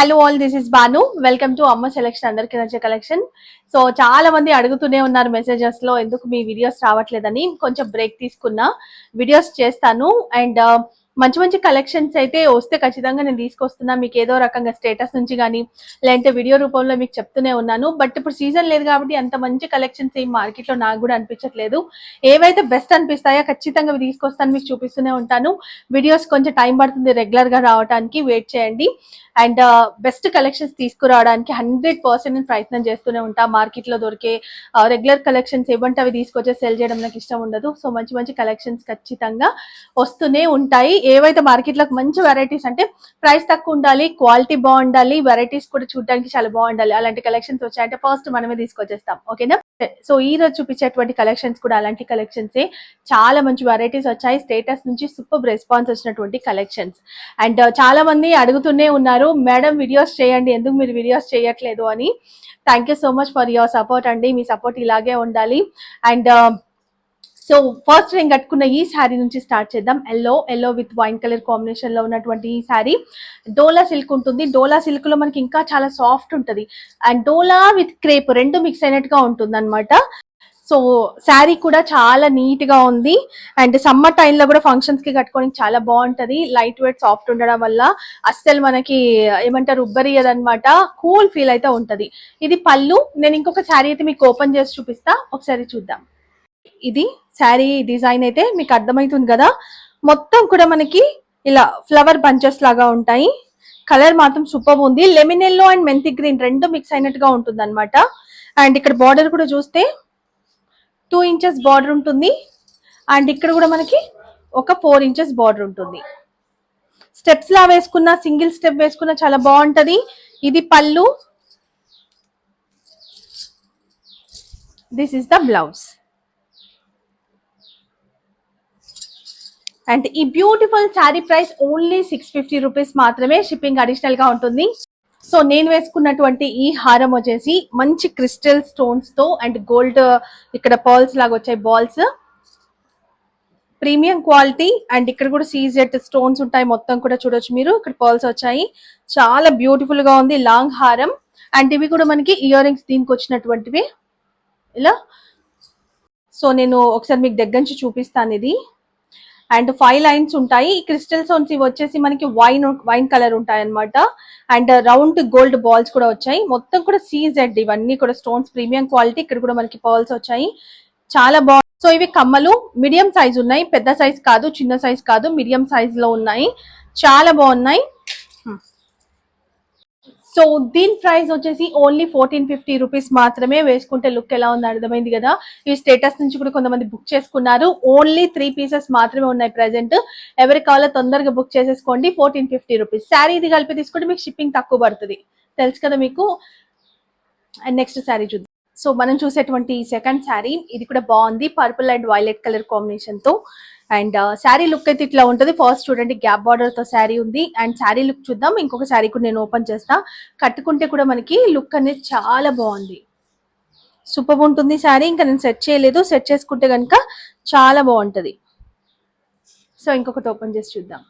Hello all this is Banu welcome to Amma selection అందరికి నచ్చే collection so చాలా మంది అడుగుతూనే ఉన్నారు మెసేజెస్లో ఎందుకు మీ వీడియోస్ రావట్లేదని. కొంచెం బ్రేక్ తీసుకున్నా. వీడియోస్ చేస్తాను. అండ్ మంచి మంచి కలెక్షన్స్ అయితే వస్తే ఖచ్చితంగా నేను తీసుకొస్తున్నా. మీకు ఏదో రకంగా స్టేటస్ నుంచి కానీ లేదంటే వీడియో రూపంలో మీకు చెప్తూనే ఉన్నాను. బట్ ఇప్పుడు సీజన్ లేదు కాబట్టి అంత మంచి కలెక్షన్స్ ఏం మార్కెట్లో నాకు కూడా అనిపించట్లేదు. ఏవైతే బెస్ట్ అనిపిస్తాయో ఖచ్చితంగా తీసుకొస్తాను మీకు చూపిస్తూనే ఉంటాను. వీడియోస్ కొంచెం టైం పడుతుంది రెగ్యులర్గా రావడానికి వెయిట్ చేయండి. అండ్ బెస్ట్ కలెక్షన్స్ తీసుకురావడానికి హండ్రెడ్ పర్సెంట్ నేను ప్రయత్నం చేస్తూనే ఉంటా. మార్కెట్లో దొరికే రెగ్యులర్ కలెక్షన్స్ ఏమంటే అవి తీసుకొచ్చే సెల్ చేయడం నాకు ఇష్టం ఉండదు. సో మంచి మంచి కలెక్షన్స్ ఖచ్చితంగా వస్తూనే ఉంటాయి. ఏవైతే మార్కెట్లో మంచి వెరైటీస్ అంటే ప్రైస్ తక్కువ ఉండాలి క్వాలిటీ బాగుండాలి వెరైటీస్ కూడా చూడడానికి చాలా బాగుండాలి. అలాంటి కలెక్షన్స్ వచ్చాయంటే ఫస్ట్ మనమే తీసుకొచ్చేస్తాం. ఓకేనా సో ఈ రోజు చూపించేటువంటి కలెక్షన్స్ కూడా అలాంటి కలెక్షన్స్ చాలా మంచి వెరైటీస్ వచ్చాయి. స్టేటస్ నుంచి సూపర్ రెస్పాన్స్ వచ్చినటువంటి కలెక్షన్స్ అండ్ uh, చాలా మంది అడుగుతూనే ఉన్నారు మేడం వీడియోస్ చేయండి. ఎందుకు మీరు వీడియోస్ చేయట్లేదు? అని. Thank you so much for your support అండి. మీ సపోర్ట్ ఇలాగే ఉండాలి. అండ్ సో ఫస్ట్ నేను కట్టుకున్న ఈ శారీ నుంచి స్టార్ట్ చేద్దాం. Yellow yellow with wine colour కాంబినేషన్లో ఉన్నటువంటి ఈ శారీ డోలా సిల్క్ ఉంటుంది. డోలా సిల్క్లో మనకి ఇంకా చాలా సాఫ్ట్ ఉంటుంది. అండ్ డోలా విత్ క్రేప్ రెండు మిక్స్ అయినట్టుగా ఉంటుంది అనమాట సో శారీ కూడా చాలా నీట్గా ఉంది అండ్ సమ్మర్ టైంలో కూడా ఫంక్షన్స్కి కట్టుకోవడానికి చాలా బాగుంటది. లైట్ వెయిట్ సాఫ్ట్ ఉండడం వల్ల అస్సలు మనకి ఏమంటారు ఉబ్బరియదన్నమాట కూల్ ఫీల్ అయితే ఉంటది. ఇది పళ్ళు. నేను ఇంకొక శారీ అయితే మీకు ఓపెన్ చేసి చూపిస్తా. ఒకసారి చూద్దాం. ఇది శారీ డిజైన్ అయితే మీకు అర్థమవుతుంది కదా. మొత్తం కూడా మనకి ఇలా ఫ్లవర్ బంచెస్ లాగా ఉంటాయి. కలర్ మాత్రం సూపర్ ఉంది. Lemon yellow and methi green రెండు మిక్స్ అయినట్టుగా ఉంటుంది అనమాట అండ్ ఇక్కడ బార్డర్ కూడా చూస్తే టూ ఇంచెస్ బార్డర్ ఉంటుంది. అండ్ ఇక్కడ కూడా మనకి ఒక ఫోర్ ఇంచెస్ బార్డర్ ఉంటుంది. స్టెప్స్ లా వేసుకున్న సింగిల్ స్టెప్ వేసుకున్న చాలా బాగుంటది. ఇది పళ్ళు. This is the blouse and ఈ beautiful sari price only six fifty rupees మాత్రమే షిప్పింగ్ అడిషనల్గా ఉంటుంది. సో నేను వేసుకున్నటువంటి ఈ హారం వచ్చేసి మంచి క్రిస్టల్ స్టోన్స్తో అండ్ గోల్డ్ ఇక్కడ పర్ల్స్ లాగా వచ్చాయి బాల్స్ ప్రీమియం క్వాలిటీ అండ్ ఇక్కడ కూడా సీజెట్ స్టోన్స్ ఉంటాయి. మొత్తం కూడా చూడొచ్చు మీరు. ఇక్కడ పర్ల్స్ వచ్చాయి. చాలా బ్యూటిఫుల్గా ఉంది లాంగ్ హారం. అండ్ ఇవి కూడా మనకి ఇయర్ రింగ్స్ దీనికి వచ్చినటువంటివి. ఇలా. సో నేను ఒకసారి మీకు దగ్గర నుంచి చూపిస్తాను ఇది. అండ్ ఫైవ్ లైన్స్ ఉంటాయి. ఈ క్రిస్టల్ స్టోన్స్ ఇవి వచ్చేసి మనకి వైన్ వైన్ కలర్ ఉంటాయి అనమాట అండ్ రౌండ్ గోల్డ్ బాల్స్ కూడా వచ్చాయి. మొత్తం కూడా సీజెడ్ ఇవన్నీ కూడా స్టోన్స్ ప్రీమియం క్వాలిటీ ఇక్కడ కూడా మనకి పర్ల్స్ వచ్చాయి. చాలా బాగుంది సో ఇవి కమ్మలు. మీడియం సైజ్ ఉన్నాయి. పెద్ద సైజ్ కాదు చిన్న సైజ్ కాదు మీడియం సైజ్లో ఉన్నాయి. చాలా బాగున్నాయి. సో దీని ప్రైస్ వచ్చేసి ఓన్లీ ఫోర్టీన్ ఫిఫ్టీ రూపీస్ మాత్రమే వేసుకుంటే లుక్ ఎలా ఉంది అర్థమైంది కదా? ఈ స్టేటస్ నుంచి కూడా కొంతమంది బుక్ చేసుకున్నారు. ఓన్లీ త్రీ పీసెస్ మాత్రమే ఉన్నాయి ప్రెసెంట్ ఎవరికి కావాలో తొందరగా బుక్ చేసేసుకోండి. ఫోర్టీన్ ఫిఫ్టీ రూపీస్ శారీ ఇది కలిపి తీసుకుంటే మీకు షిప్పింగ్ తక్కువ పడుతుంది. తెలుసు కదా మీకు? అండ్ నెక్స్ట్ శారీ చూద్దాం. సో మనం చూసేటువంటి సెకండ్ శారీ ఇది కూడా బాగుంది. పర్పుల్ అండ్ వైలెట్ కలర్ కాంబినేషన్తో. అండ్ శారీ లుక్ అయితే ఇట్లా ఉంటుంది. ఫస్ట్ చూడండి గ్యాప్ బార్డర్తో శారీ ఉంది. అండ్ శారీ లుక్ చూద్దాం. ఇంకొక శారీ కూడా నేను ఓపెన్ చేస్తా. కట్టుకుంటే కూడా మనకి లుక్ అనేది చాలా బాగుంది. సూపర్ ఉంటుంది శారీ ఇంకా నేను సెట్ చేయలేదు. సెట్ చేసుకుంటే కనుక చాలా బాగుంటది. సో ఇంకొకటి ఓపెన్ చేసి చూద్దాం.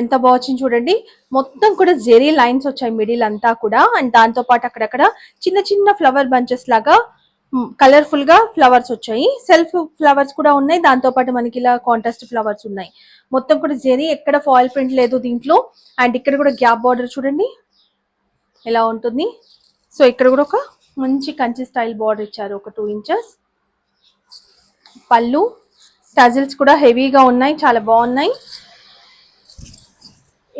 ఎంత బాగుంది చూడండి. మొత్తం కూడా జెరీ లైన్స్ వచ్చాయి మిడిల్ అంతా కూడా. అండ్ దాంతో పాటు అక్కడక్కడ చిన్న చిన్న ఫ్లవర్ బంచెస్ లాగా కలర్ఫుల్గా ఫ్లవర్స్ వచ్చాయి. సెల్ఫ్ ఫ్లవర్స్ కూడా ఉన్నాయి. దాంతో పాటు మనకి ఇలా కాంట్రాస్ట్ ఫ్లవర్స్ ఉన్నాయి. మొత్తం కూడా జెరీ ఎక్కడ ఫాయిల్ ప్రింట్ లేదు దీంట్లో. అండ్ ఇక్కడ కూడా గ్యాప్ బార్డర్ చూడండి. ఎలా ఉంటుంది? సో ఇక్కడ కూడా ఒక మంచి కంచి స్టైల్ బార్డర్ ఇచ్చారు. ఒక టూ ఇంచెస్ పళ్ళు. టజిల్స్ కూడా హెవీగా ఉన్నాయి. చాలా బాగున్నాయి.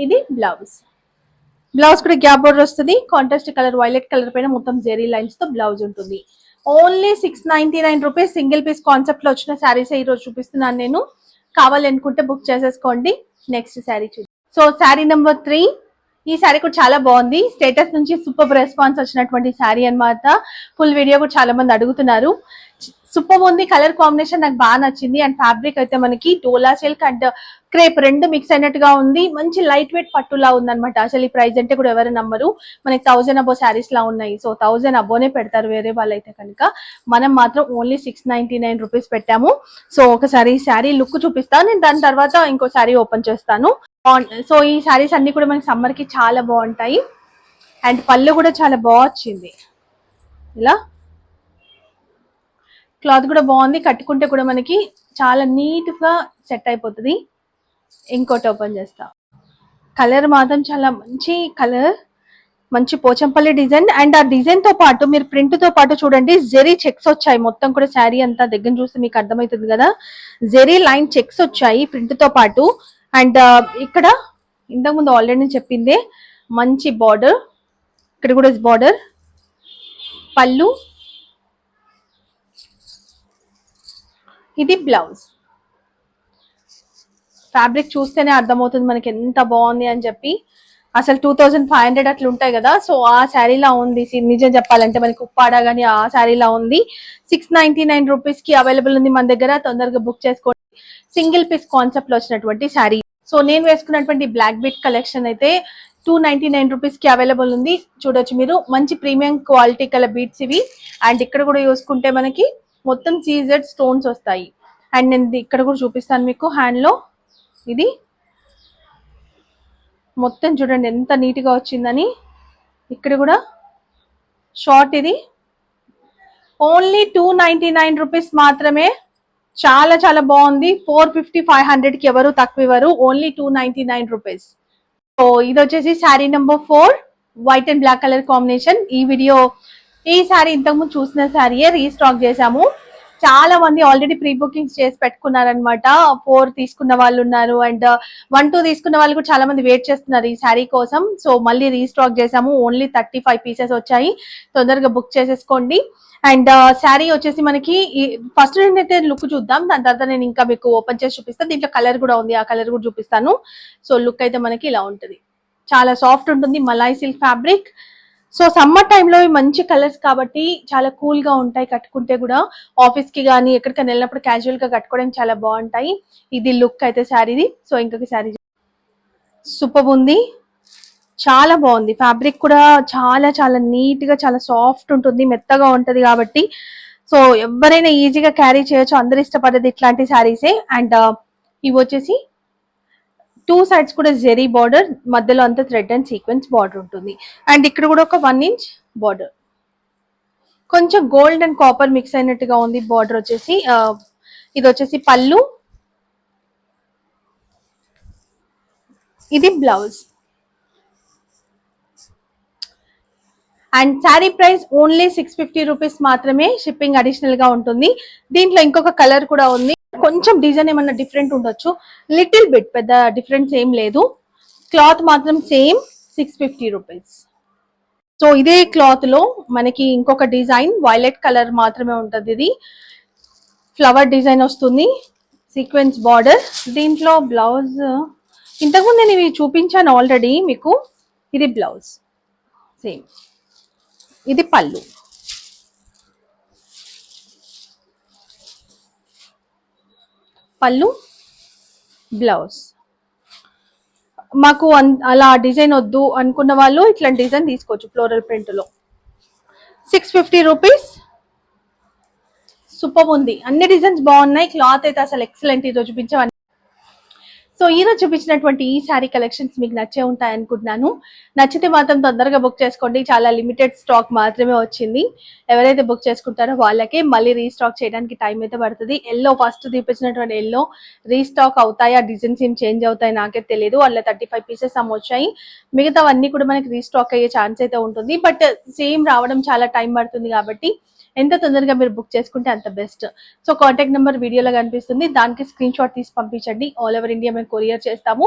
ఇది బ్లౌజ్. బ్లౌజ్ కూడా గ్యాప్ బోర్డర్ వస్తుంది. కాంట్రాస్ట్ కలర్ వైలెట్ కలర్ పైన మొత్తం జెరీ లైన్స్తో బ్లౌజ్ ఉంటుంది. Only six ninety nine rupees single piece కాన్సెప్ట్లో వచ్చిన శారీస్ ఈ రోజు చూపిస్తున్నాను నేను. కావాలనుకుంటే బుక్ చేసేసుకోండి. నెక్స్ట్ శారీ చూద్దాం. So sari number three. ఈ శారీ కూడా చాలా బాగుంది. స్టేటస్ నుంచి సూపర్ రెస్పాన్స్ వచ్చినటువంటి శారీ అన్నమాట. ఫుల్ వీడియో కూడా చాలా మంది అడుగుతున్నారు. సూపర్ ఉంది. కలర్ కాంబినేషన్ నాకు బాగా నచ్చింది. అండ్ ఫ్యాబ్రిక్ అయితే మనకి డోలా సిల్క్ అండ్ క్రేప్ రెండు మిక్స్ అయినట్టుగా ఉంది. మంచి లైట్ వెయిట్ పట్టులా ఉంది అనమాట అసలు ఈ ప్రైస్ అంటే కూడా ఎవరు నమ్మరు. మనకి థౌజండ్ అబో శారీస్ లా ఉన్నాయి. సో థౌజండ్ అబోనే పెడతారు వేరే వాళ్ళైతే కనుక. మనం మాత్రం only six ninety nine rupees పెట్టాము. సో ఒకసారి ఈ శారీ లుక్ చూపిస్తాను నేను దాని తర్వాత ఇంకో శారీ ఓపెన్ చేస్తాను. సో ఈ శారీస్ అన్ని కూడా మనకి సమ్మర్కి చాలా బాగుంటాయి. అండ్ పళ్ళు కూడా చాలా బాగా వచ్చింది. ఇలా క్లాత్ కూడా బాగుంది. కట్టుకుంటే కూడా మనకి చాలా నీట్గా సెట్ అయిపోతుంది. ఇంకోటి ఓపెన్ చేస్తా. కలర్ మాత్రం చాలా మంచి కలర్. మంచి పోచంపల్లి డిజైన్. అండ్ ఆ డిజైన్తో పాటు మీరు ప్రింట్తో పాటు చూడండి జెరీ చెక్స్ వచ్చాయి. మొత్తం కూడా శారీ అంతా దగ్గర చూస్తే మీకు అర్థమవుతుంది కదా. జెరీ లైన్ చెక్స్ వచ్చాయి ప్రింట్తో పాటు. అండ్ ఇక్కడ ఇంతకుముందు ఆల్రెడీ నేను చెప్పిందే మంచి బార్డర్. ఇక్కడ కూడా బార్డర్ పళ్ళు ఇది బ్లౌజ్. ఫ్యాబ్రిక్ చూస్తేనే అర్థమవుతుంది మనకి ఎంత బాగుంది అని చెప్పి. అసలు టూ థౌజండ్ ఫైవ్ హండ్రెడ్ అట్లా ఉంటాయి కదా సో ఆ శారీలా ఉంది. నిజం చెప్పాలంటే మనకి ఉప్పాడ కానీ ఆ శారీలా ఉంది. సిక్స్ నైన్టీ నైన్ రూపీస్కి అవైలబుల్ ఉంది మన దగ్గర. తొందరగా బుక్ చేసుకోండి. సింగిల్ పీస్ కాన్సెప్ట్లో వచ్చినటువంటి శారీ. సో నేను వేసుకున్నటువంటి బ్లాక్ బీట్ కలెక్షన్ అయితే టూ నైన్టీ నైన్ రూపీస్కి అవైలబుల్ ఉంది. చూడొచ్చు మీరు. మంచి ప్రీమియం క్వాలిటీ కల బీట్స్ ఇవి. అండ్ ఇక్కడ కూడా చూసుకుంటే మనకి మొత్తం సీజెడ్ స్టోన్స్ వస్తాయి. అండ్ నేను ఇక్కడ కూడా చూపిస్తాను మీకు. హ్యాండ్లో ఇది మొత్తం చూడండి ఎంత నీట్గా వచ్చిందని. ఇక్కడ కూడా షార్ట్ ఇది. Only two ninety nine rupees మాత్రమే. చాలా చాలా బాగుంది. ఫోర్ ఫిఫ్టీ ఫైవ్ హండ్రెడ్కి ఎవరు తక్కువ ఇవ్వరు. Only two ninety nine rupees so ఇది వచ్చేసి sari number four white and black colour combination ఈ వీడియో ఈ శారీ ఇంతకుముందు చూసిన సారీయే రీస్టాక్ చేశాము. చాలా మంది ఆల్రెడీ ప్రీ బుకింగ్స్ చేసి పెట్టుకున్నారనమాట ఫోర్ తీసుకున్న వాళ్ళు ఉన్నారు అండ్ వన్ టూ తీసుకున్న వాళ్ళు కూడా చాలా మంది వెయిట్ చేస్తున్నారు ఈ శారీ కోసం. సో మళ్ళీ రీస్టాక్ చేసాము ఓన్లీ థర్టీ ఫైవ్ పీసెస్ వచ్చాయి. తొందరగా బుక్ చేసేసుకోండి. అండ్ శారీ uh, వచ్చేసి మనకి ఫస్ట్ అయితే లుక్ చూద్దాం. దాని తర్వాత నేను ఇంకా మీకు ఓపెన్ చేసి చూపిస్తాను. దీంట్లో కలర్ కూడా ఉంది. ఆ కలర్ కూడా చూపిస్తాను. సో లుక్ అయితే మనకి ఇలా ఉంటుంది. చాలా సాఫ్ట్ ఉంటుంది. Malai silk fabric so summer టైంలో మంచి కలర్స్ కాబట్టి చాలా కూల్గా ఉంటాయి కట్టుకుంటే కూడా. ఆఫీస్కి కానీ ఎక్కడికైనా వెళ్ళినప్పుడు క్యాజువల్గా కట్టుకోవడానికి చాలా బాగుంటాయి. ఇది లుక్ అయితే శారీది సో ఇంకొక శారీ సూపర్ ఉంది. చాలా బాగుంది. ఫ్యాబ్రిక్ కూడా చాలా చాలా నీట్గా చాలా సాఫ్ట్ ఉంటుంది మెత్తగా ఉంటుంది కాబట్టి. సో ఎవరైనా ఈజీగా క్యారీ చేయొచ్చు. అందరు ఇష్టపడేది ఇట్లాంటి శారీసే అండ్ uh, ఇవి వచ్చేసి టూ సైడ్స్ కూడా జెరీ బార్డర్ మధ్యలో అంతా థ్రెడ్ అండ్ సీక్వెన్స్ బార్డర్ ఉంటుంది. అండ్ ఇక్కడ కూడా ఒక వన్ ఇంచ్ బార్డర్ కొంచెం గోల్డ్ అండ్ కాపర్ మిక్స్ అయినట్టుగా ఉంది బార్డర్ వచ్చేసి ఇది వచ్చేసి పళ్ళు. ఇది blouse and sari price only six fifty rupees మాత్రమే షిప్పింగ్ అడిషనల్గా ఉంటుంది. దీంట్లో ఇంకొక కలర్ కూడా ఉంది. కొంచెం డిజైన్ ఏమన్నా డిఫరెంట్ ఉండొచ్చు. లిటిల్ బిట్ పెద్ద డిఫరెన్స్ ఏం లేదు. క్లాత్ మాత్రం same six fifty rupees so ఇదే క్లాత్లో మనకి ఇంకొక డిజైన్ వైలెట్ కలర్ మాత్రమే ఉంటుంది ఇది. ఫ్లవర్ డిజైన్ వస్తుంది. సీక్వెన్స్ బార్డర్ దీంట్లో బ్లౌజ్ ఇంతకుముందు నేను ఇవి చూపించాను ఆల్రెడీ మీకు. ఇది బ్లౌజ్ సేమ్ ఇది పళ్ళు. పళ్ళు బ్లౌజ్. మాకు అన్- అలా డిజైన్ వద్దు అనుకున్న వాళ్ళు ఇట్లాంటి డిజైన్ తీసుకోవచ్చు ఫ్లోరల్ ప్రింట్లో. Six fifty rupees. సూపర్ ఉంది. అన్ని డిజైన్స్ బాగున్నాయి. క్లాత్ అయితే అసలు ఎక్సలెంట్. ఈరోజు చూపించాం సో ఈ రోజు చూపించినటువంటి ఈ శారీ కలెక్షన్స్ మీకు నచ్చే ఉంటాయి అనుకుంటున్నాను. నచ్చితే మాత్రం తొందరగా బుక్ చేసుకోండి. చాలా లిమిటెడ్ స్టాక్ మాత్రమే వచ్చింది. ఎవరైతే బుక్ చేసుకుంటారో వాళ్ళకే మళ్ళీ రీస్టాక్ చేయడానికి టైం అయితే పడుతుంది. ఎల్లో ఫస్ట్ చూపించినటువంటి ఎల్లో. రీస్టాక్ అవుతాయా? డిజైన్స్ ఏం చేంజ్ అవుతాయి నాకే తెలియదు వాళ్ళ థర్టీ ఫైవ్ పీసెస్ అమ్మొచ్చాయి మిగతావన్నీ కూడా మనకి రీస్టాక్ అయ్యే ఛాన్స్ అయితే ఉంటుంది. బట్ సేమ్ రావడం చాలా టైం పడుతుంది కాబట్టి ఎంత తొందరగా మీరు బుక్ చేసుకుంటే అంత బెస్ట్. సో కాంటాక్ట్ నెంబర్ వీడియోలో కనిపిస్తుంది. దానికి స్క్రీన్ షాట్ తీసి పంపించండి. ఆల్ ఓవర్ ఇండియా మేము కొరియర్ చేస్తాము.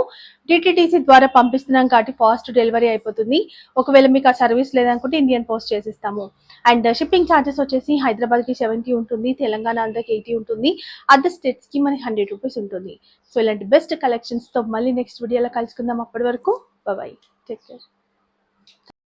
డిటిటీసీ ద్వారా పంపిస్తున్నాం కాబట్టి ఫాస్ట్ డెలివరీ అయిపోతుంది. ఒకవేళ మీకు ఆ సర్వీస్ లేదనుకుంటే ఇండియన్ పోస్ట్ చేసిస్తాము. అండ్ షిప్పింగ్ ఛార్జెస్ వచ్చేసి హైదరాబాద్కి సెవెంటీ ఉంటుంది. తెలంగాణ అందరికి ఎయిటీ ఉంటుంది. అదర్ స్టేట్స్కి మనకి హండ్రెడ్ రూపీస్ ఉంటుంది. సో ఇలాంటి బెస్ట్ కలెక్షన్స్తో మళ్ళీ నెక్స్ట్ వీడియోలో కలుసుకుందాం అప్పటి వరకు. Bye take care.